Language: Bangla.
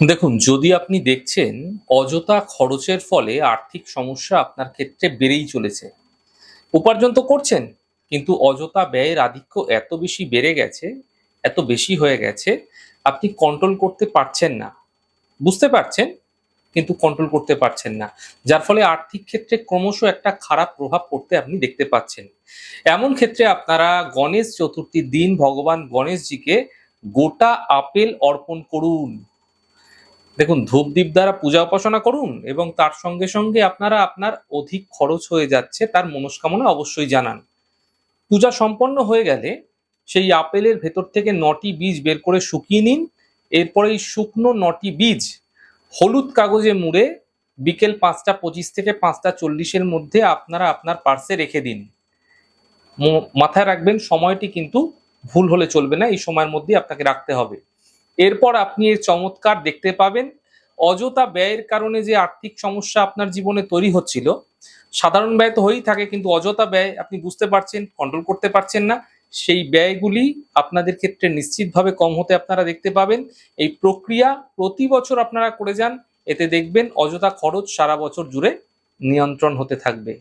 দেখুন, যদি আপনি দেখছেন অযথা খরচের ফলে আর্থিক সমস্যা আপনার ক্ষেত্রে বেড়েই চলেছে। উপার্জন তো করছেন, কিন্তু অযথা ব্যয়ের আধিক্য এত বেশি বেড়ে গেছে, এত বেশি হয়ে গেছে, আপনি কন্ট্রোল করতে পারছেন না। বুঝতে পারছেন? কিন্তু কন্ট্রোল করতে পারছেন না। যার ফলে আর্থিক ক্ষেত্রে ক্রমশ একটা খারাপ প্রভাব পড়তে আপনি দেখতে পাচ্ছেন। এমন ক্ষেত্রে আপনারা গণেশ চতুর্থীর দিন ভগবান গণেশজিকে গোটা আপেল অর্পণ করুন। দেখুন ধূপ দ্বীপ দ্বারা পূজা উপাসনা করুন এবং তার সঙ্গে সঙ্গে আপনারা আপনার অধিক খরচ হয়ে যাচ্ছে, তার মনস্কামনা অবশ্যই জানান। পূজা সম্পন্ন হয়ে গেলে সেই আপেলের ভেতর থেকে নটি বীজ বের করে শুকিয়ে নিন। এরপরে এই শুকনো নটি বীজ হলুদ কাগজে মুড়ে বিকেল পাঁচটা পঁচিশ থেকে পাঁচটা চল্লিশের মধ্যে আপনারা আপনার পার্সে রেখে দিন। মাথায় রাখবেন, সময়টি কিন্তু ভুল হলে চলবে না, এই সময়ের মধ্যে আপনাকে রাখতে হবে। এরপর আপনি এর চমৎকার দেখতে পাবেন, অযথা ব্যয়ের কারণে যে আর্থিক সমস্যা আপনার জীবনে তৈরি হচ্ছিল, সাধারণ ব্যয় তো হয়েই থাকে, কিন্তু অযথা ব্যয় আপনি বুঝতে পারছেন কন্ট্রোল করতে পারছেন না, সেই ব্যয়গুলি আপনাদের ক্ষেত্রে নিশ্চিতভাবে কম হতে আপনারা দেখতে পাবেন। এই প্রক্রিয়া প্রতি বছর আপনারা করে যান, এতে দেখবেন অযথা খরচ সারা বছর জুড়ে নিয়ন্ত্রণ হতে থাকবে।